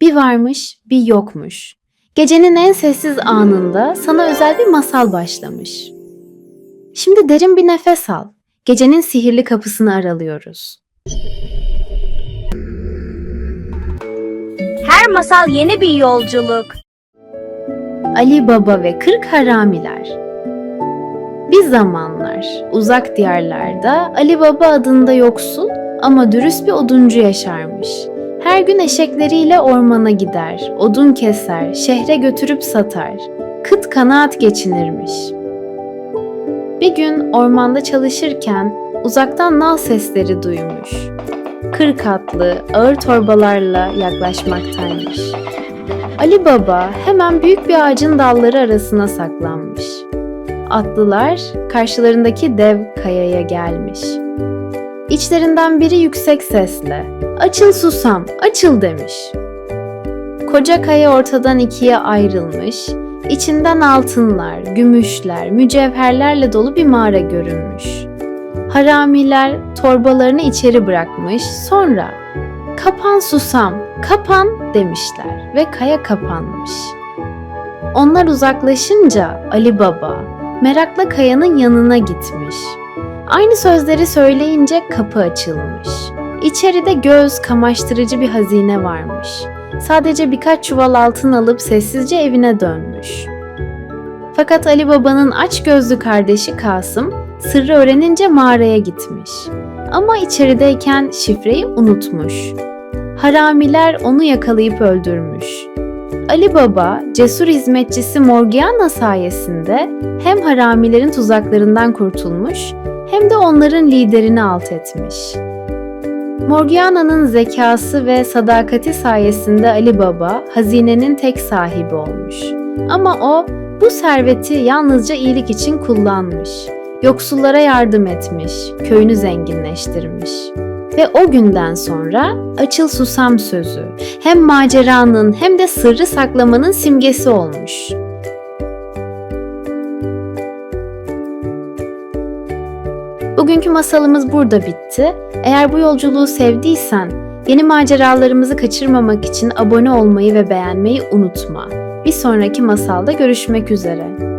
Bir varmış, bir yokmuş. Gecenin en sessiz anında sana özel bir masal başlamış. Şimdi derin bir nefes al. Gecenin sihirli kapısını aralıyoruz. Her masal yeni bir yolculuk. Ali Baba ve Kırk Haramiler Bir zamanlar uzak diyarlarda Ali Baba adında yoksul ama dürüst bir oduncu yaşarmış. Her gün eşekleriyle ormana gider, odun keser, şehre götürüp satar. Kıt kanaat geçinirmiş. Bir gün ormanda çalışırken uzaktan nal sesleri duymuş. Kırk atlı ağır torbalarla yaklaşmaktaymış. Ali Baba hemen büyük bir ağacın dalları arasına saklanmış. Atlılar karşılarındaki dev kayaya gelmiş. İçlerinden biri yüksek sesle "Açıl susam, açıl." demiş. Koca kaya ortadan ikiye ayrılmış, içinden altınlar, gümüşler, mücevherlerle dolu bir mağara görünmüş. Haramiler torbalarını içeri bırakmış, sonra "Kapan susam, kapan." demişler ve kaya kapanmış. Onlar uzaklaşınca Ali Baba merakla kayanın yanına gitmiş. Aynı sözleri söyleyince kapı açılmış. İçeride göz kamaştırıcı bir hazine varmış. Sadece birkaç çuval altın alıp sessizce evine dönmüş. Fakat Ali Baba'nın aç gözlü kardeşi Kasım sırrı öğrenince mağaraya gitmiş. Ama içerideyken şifreyi unutmuş. Haramiler onu yakalayıp öldürmüş. Ali Baba, cesur hizmetçisi Morgiana sayesinde hem haramilerin tuzaklarından kurtulmuş hem de onların liderini alt etmiş. Morgiana'nın zekası ve sadakati sayesinde Ali Baba hazinenin tek sahibi olmuş. Ama o bu serveti yalnızca iyilik için kullanmış. Yoksullara yardım etmiş, köyünü zenginleştirmiş. Ve o günden sonra açıl susam sözü hem maceranın hem de sırrı saklamanın simgesi olmuş. Bugünkü masalımız burada bitti. Eğer bu yolculuğu sevdiysen, yeni maceralarımızı kaçırmamak için abone olmayı ve beğenmeyi unutma. Bir sonraki masalda görüşmek üzere.